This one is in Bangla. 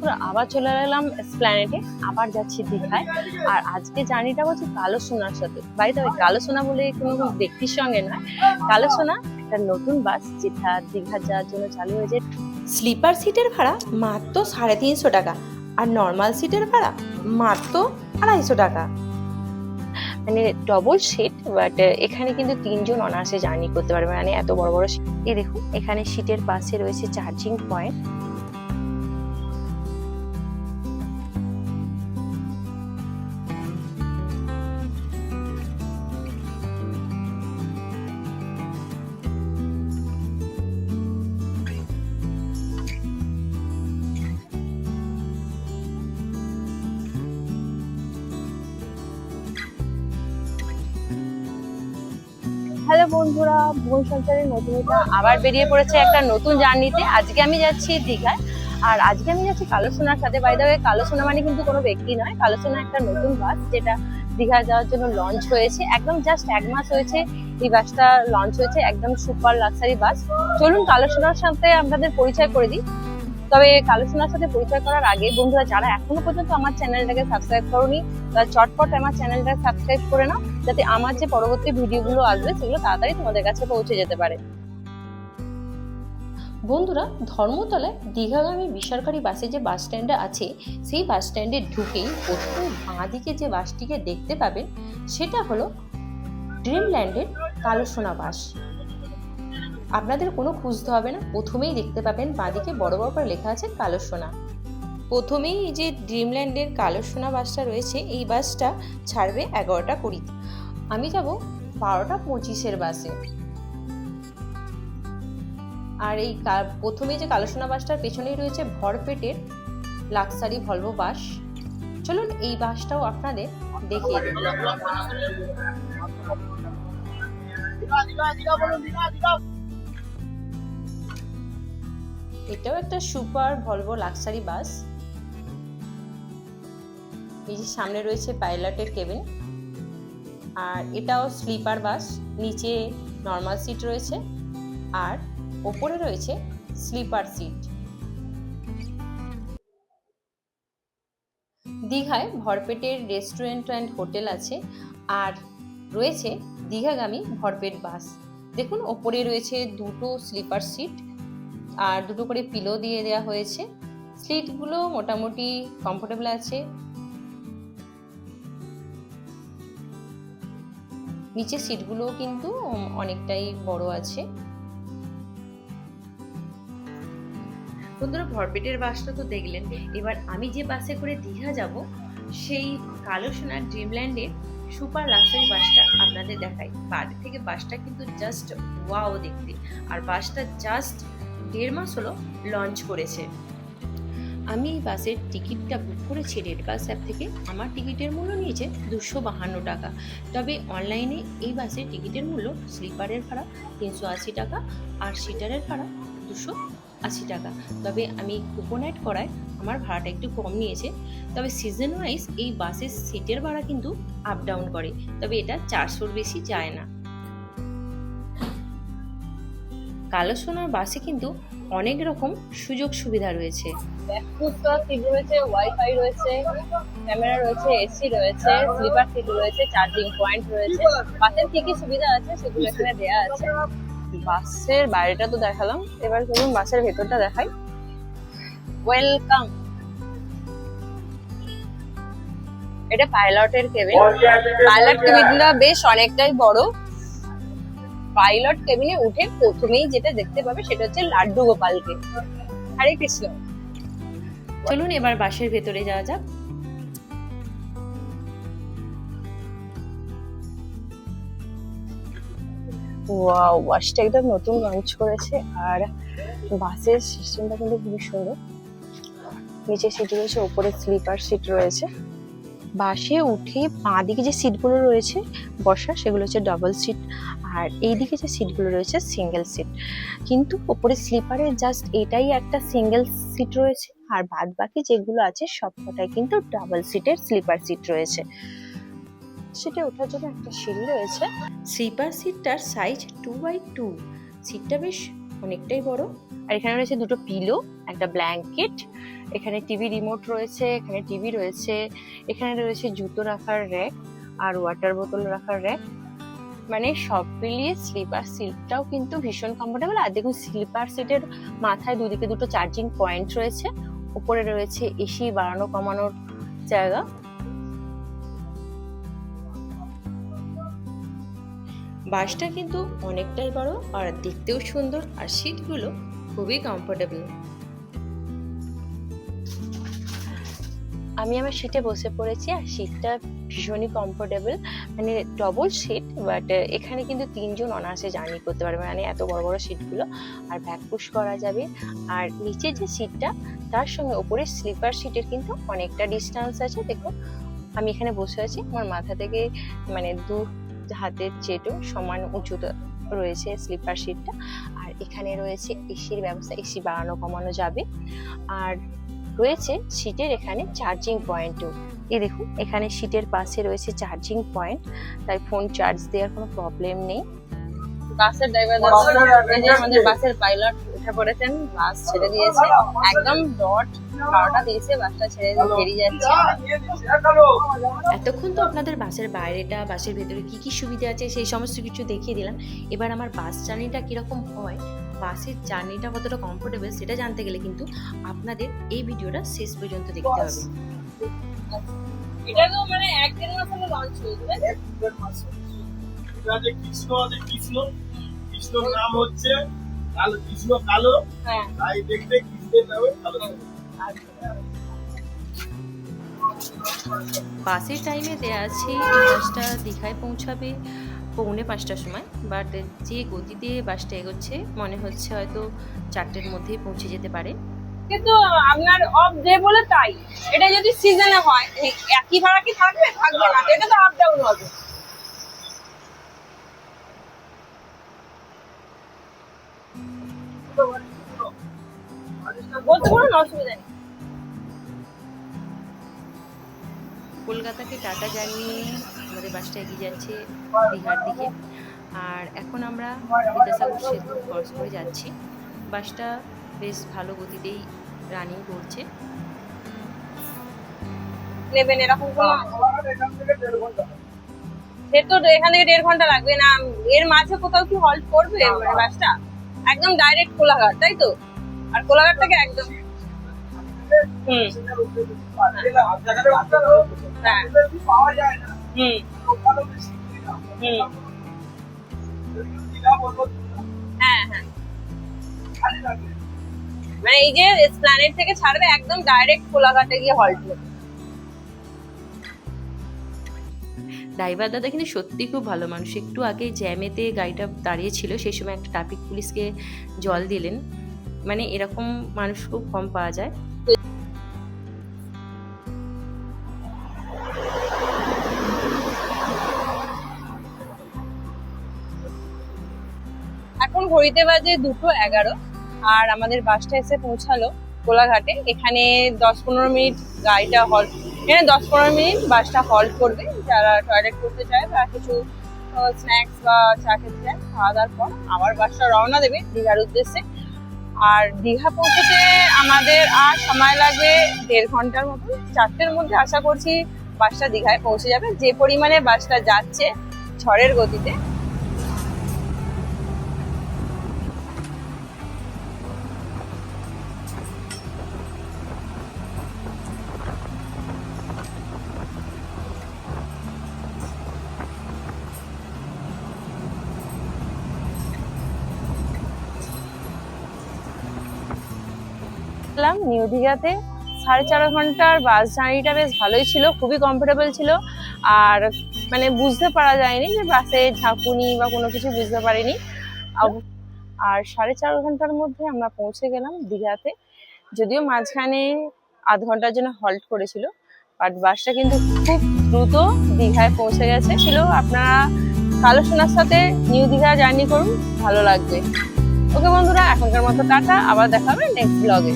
বন্ধুরা আবার চলে এলাম স্প্ল্যানেটে আবার যাচ্ছি দীঘায়। আর আজকে জার্নিটা হচ্ছে কালো সোনার সাথে। বাড়িতে ওই কালো সোনা বলে কোনো ব্যক্তির সঙ্গে নয়। কালো সোনা একটা নতুন বাস যেটা দীঘা যাওয়ার জন্য চালু হয়েছে। স্লিপার সিটের ভাড়া মাত্র সাড়ে তিনশো টাকা। আর নর্মাল সিটের ভাড়া মাত্র আড়াইশো টাকা। মানে ডবল সিট বাট এখানে কিন্তু তিনজন অনার্সে জার্নি করতে পারবে। মানে এত বড় বড়। এই দেখুন এখানে সিটের পাশে রয়েছে চার্জিং পয়েন্ট হ্যালো বন্ধুরা ভুবন সঞ্চারের নতুনটা আবার বেরিয়ে পড়েছে একটা নতুন জার্নিতে। আজকে আমি যাচ্ছি দীঘায়। আর আজকে আমি যাচ্ছি কালো সোনার সাথে। বাইদা কালো সোনা মানে কিন্তু কোনো ব্যক্তি নয়। কালো সোনা একটা নতুন বাস যেটা দীঘা যাওয়ার জন্য লঞ্চ হয়েছে। একদম জাস্ট এক মাস হয়েছে এই বাসটা লঞ্চ হয়েছে। একদম সুপার লাক্সারি বাস। চলুন কালো সোনার সাথে আপনাদের পরিচয় করে দিই। তবে কালো সোনার সাথে পরিচয় করার আগে বন্ধুরা, যারা এখনও পর্যন্ত আমার চ্যানেলটাকে সাবস্ক্রাইব করনি, তারা চটপট আমার চ্যানেলটাকে সাবস্ক্রাইব করে নাও, যাতে আমার যে পরবর্তী ভিডিওগুলো আসবে, সেগুলো তাড়াতাড়ি তোমাদের কাছে পৌঁছে যেতে পারে। বন্ধুরা, ধর্মতলায় দীঘাগামী বেসরকারি বাসে যে বাস স্ট্যান্ডটা আছে, সেই বাস স্ট্যান্ডে ঢুকেই প্রথম বাঁ দিকে যে বাসটিকে দেখতে পাবেন সেটা হলো ড্রিমল্যান্ডের কালো সোনা বাস। আপনাদের কোনো খুঁজতে হবে না। প্রথমেই দেখতে পাবেন বাঁদিকে বড় বড় করে লেখা আছে কালো সোনা। প্রথমেই যে ড্রিমল্যান্ডের কালো সোনা বাসটা রয়েছে, এই বাসটা ছাড়বে এগারোটা কুড়িতে আমি যাব বারোটা পঁচিশের বাসে। আর এই প্রথমে যে কালো সোনা বাসটার পেছনেই রয়েছে ভরপেটের লাক্সারি ভলভো বাস। চলুন এই বাসটাও আপনাদের দেখিয়ে দিই। এটাও একটা সুপার ভলভো লাক্সারি বাস। এই যে সামনে রয়েছে পাইলটের কেবিন। আর এটাও স্লিপার বাস, নিচে নর্মাল সিট রয়েছে, আর ওপরে রয়েছে স্লিপার সিট। দীঘায় ভরপেটের রেস্টুরেন্ট অ্যান্ড হোটেল আছে, আর রয়েছে দীঘাগামী ভরপেট বাস। দেখুন, ওপরে রয়েছে দুটো স্লিপার সিট আর দুটো করে পিলো দিয়ে দেওয়া হয়েছে। সিটগুলো মোটামুটি কমফোর্টেবল আছে। নিচের সিটগুলোও কিন্তু অনেকটাই বড় আছে। বন্ধুরা, ভরপেটের বাসটা তো দেখলেন। এবার আমি যে বাসে করে দীঘা যাব, সেই কালো সোনার ড্রিমল্যান্ডের সুপার লাক্সারি বাসটা আপনাদের দেখাই। বাড়ি থেকে বাসটা কিন্তু জাস্ট ওয়াও দেখতে। আর বাসটা জাস্ট দেড় মাস হলো লঞ্চ করেছে। আমি এই বাসের টিকিটটা বুক করেছি রেড বাস অ্যাপ থেকে। আমার টিকিটের মূল্য নিয়েছে দুশো বাহান্ন টাকা। তবে অনলাইনে এই বাসের টিকিটের মূল্য স্লিপারের ভাড়া তিনশো আশি টাকা আর সিটারের ভাড়া দুশো আশি টাকা। তবে আমি কুপন অ্যাড করায় আমার ভাড়াটা একটু কম নিয়েছে। তবে সিজন ওয়াইজ এই বাসের সিটের ভাড়া কিন্তু আপ ডাউন করে। তবে এটা চারশোর বেশি যায় না। কালো সোনার বাসে কিন্তু অনেক রকম সুযোগ সুবিধা রয়েছে। সিট রয়েছে ওয়াইফাই রয়েছে ক্যামেরা রয়েছে এসি রয়েছে স্লিপার সিট রয়েছে চার্জিং পয়েন্ট রয়েছে। বাসের কি কি সুবিধা আছে সেগুলো এখানে দেয়া আছে। বাসের বাইরেটা তো দেখালাম এবার চলুন বাসের ভেতরটা দেখাই। ওয়েলকাম এটা পাইলটের কেবিন পাইলট কেবিনটা বেশ অনেকটাই বড়। পাইলট কেবিনে উঠে প্রথমেই যেটা দেখতে পাবে সেটা হচ্ছে লাড্ডু গোপালকে। হরে কৃষ্ণ। চলুন এবার বাসের ভেতরে যাওয়া যাক। ওয়াও বাসটা একদম নতুন লঞ্চ করেছে আর বাসের সিস্টেমটা কিন্তু খুবই সুন্দর। নিচে সিট রয়েছে ওপরে স্লিপার সিট রয়েছে। বাসে উঠে বাঁ দিকে যে সিটগুলো রয়েছে বসার সেগুলো হচ্ছে ডাবল সিট আর এইদিকে যে সিটগুলো রয়েছে সিঙ্গেল সিট কিন্তু ওপরে স্লিপারে জাস্ট এটাই একটা সিঙ্গেল সিট রয়েছে আর বাদ বাকি যেগুলো আছে সবকটাই কিন্তু ডাবল সিটের স্লিপার সিট রয়েছে। সিটে ওঠার জন্য একটা সিঁড়ি রয়েছে। স্লিপার সিটটার সাইজ টু বাই টু সিটটা বেশ অনেকটাই বড়। আর এখানে রয়েছে দুটো পিলো একটা ব্ল্যাঙ্কেট এখানে টিভি রিমোট রয়েছে এখানে টিভি রয়েছে এখানে রয়েছে জুতো রাখার র্যাক আর ওয়াটার বোতল রাখার র্যাক মানে সব মিলিয়ে স্লিপার সিটটাও কিন্তু ভীষণ কমফোর্টেবল আর দেখুন স্লিপার সিটের মাথায় দুদিকে দুটো চার্জিং পয়েন্ট রয়েছে। উপরে রয়েছে এসি বাড়ানো, কমানোর জায়গা। বাসটা কিন্তু অনেকটাই বড় আর দেখতেও সুন্দর। আর সিটগুলো খুবই কমফোর্টেবল আমি আমার সিটে বসে পড়েছি আর সিটটা ভীষণই কমফোর্টেবল মানে ডবল সিট বাট এখানে কিন্তু তিনজন অনার্সে জার্নি করতে পারবে। মানে এত বড় বড় সিটগুলো আর ব্যাক পুশ করা যাবে। আর নিচের যে সিটটা তার সঙ্গে ওপরের স্লিপার সিটের কিন্তু অনেকটা ডিস্টেন্স আছে। দেখুন আমি এখানে বসে আছি। আমার মাথা থেকে মানে দু হাতের চেটো সমান উঁচুতে রয়েছে স্লিপার সিটটা আর এখানে রয়েছে এসির ব্যবস্থা এসি বাড়ানো কমানো যাবে। আর রয়েছে সিটের এখানে চার্জিং পয়েন্টও এই দেখুন এখানে সিটের পাশে রয়েছে চার্জিং পয়েন্ট তাই ফোন চার্জ দেওয়ার কোনো প্রবলেম নেই। বাসের ড্রাইভার আমাদের বাসের পাইলট উঠে পড়েছেন বাস ছেড়ে দিয়েছে। একদম ডট বারোটা তিরিশে বাসটা ছেড়ে দিয়ে বেরিয়ে যাচ্ছে। এতক্ষণ তো আপনাদের বাসের বাইরেটা বাসের ভেতরে কি কি সুবিধা আছে সেই সমস্ত কিছু দেখিয়ে দিলাম। এবার আমার বাস জার্নিটা কীরকম হয় বাসের জার্নিটা কতটা কমফোর্টেবল সেটা জানতে গেলে কিন্তু আপনাদের এই ভিডিওটা শেষ পর্যন্ত দেখতে হবে। এটা তো মানে এক দেড় মাস হলো লঞ্চ হয়েছে কৃষ্ণ আছে কৃষ্ণ কৃষ্ণর নাম হচ্ছে কালো কৃষ্ণ কালো। হ্যাঁ। তাই দেখতে কৃষ্ণের নামে কালো বাসের টাইমে দেওয়া আছে এই বাসটা দীঘায় পৌঁছাবে। পৌনে পাঁচটার সময় বাট যে গতিতে বাসটা এগোচ্ছে মনে হচ্ছে হয়তো চারটের মধ্যেই পৌঁছে যেতে পারে। কিন্তু আপনার অফ ডে বলে তাই। এটা যদি সিজনে হয় একই ভাড়া কি থাকবে? থাকবে না। এটা তো আপ ডাউন হবে। বলতে পারুন অসুবিধা নেই। কলকাতাকে টাটা জানিয়ে আমাদের বাসটা এগিয়ে যাচ্ছে দীঘার দিকে। আর এখন আমরা বিদ্যাসাগর সেতু ক্রস করে যাচ্ছি। বাসটা বেশ ভালো গতিতেই রানিং করছে। নেবেন এরকম সে তো এখান থেকে দেড় ঘণ্টা লাগবে না। এর মাঝে কোথাও কি হল্ট করবে মানে বাসটা? একদম ডাইরেক্ট কোলাঘাট তাই তো? আর কোলাঘাট থেকে একদম হুম। হ্যাঁ। পাওয়া যায় না হুম। হুম। হ্যাঁ হ্যাঁ। মানে এই যে প্ল্যানেট থেকে ছাড়বে একদম ডাইরেক্ট কোলাঘাটে গিয়ে হল্ট ড্রাইভার দাদা কিন্তু সত্যি খুব ভালো মানুষ। একটু আগে জ্যামেতে গাড়িটা দাঁড়িয়ে ছিল, সেই সময় একটা ট্রাফিক পুলিশকে জল দিলেন। মানে এরকম মানুষ খুব কম পাওয়া যায়। ঘড়িতে বাজে দুটো এগারো আর আমাদের বাসটা এসে পৌঁছালো কোলাঘাটে। এখানে দশ পনেরো মিনিট গাড়িটা হল্ট এখানে দশ পনেরো মিনিট বাসটা হল্ট করবে। যারা টয়লেট করতে চায় বা কিছু স্ন্যাক্স বা চা খেতে চায়, খাওয়া দাওয়ার পর আবার বাসটা রওনা দেবে দীঘার উদ্দেশ্যে। আর দীঘা পৌঁছতে আমাদের আর সময় লাগবে দেড় ঘণ্টার মতো। চারটের মধ্যে আশা করছি বাসটা দীঘায় পৌঁছে যাবে। যে পরিমাণে বাসটা যাচ্ছে, ঝড়ের গতিতে গেলাম নিউ দীঘাতে সাড়ে চার ঘণ্টার বাস জার্নিটা বেশ ভালোই ছিল, খুবই কমফোর্টেবল ছিল। আর মানে বুঝতে পারা যায়নি যে বাসে ঝাঁকুনি বা কোনো কিছু বুঝতে পারিনি। আর সাড়ে চার ঘণ্টার মধ্যে আমরা পৌঁছে গেলাম দীঘাতে। যদিও মাঝখানে আধ ঘণ্টার জন্য হল্ট করেছিল বাট বাসটা কিন্তু খুব দ্রুত দীঘায় পৌঁছে গেছে। ছিল, আপনারা কালো সোনার সাথে নিউ দীঘা জার্নি করুন, ভালো লাগবে। ওকে বন্ধুরা, এখনকার মতো টাটা, আবার দেখাবে নেক্সট ব্লগে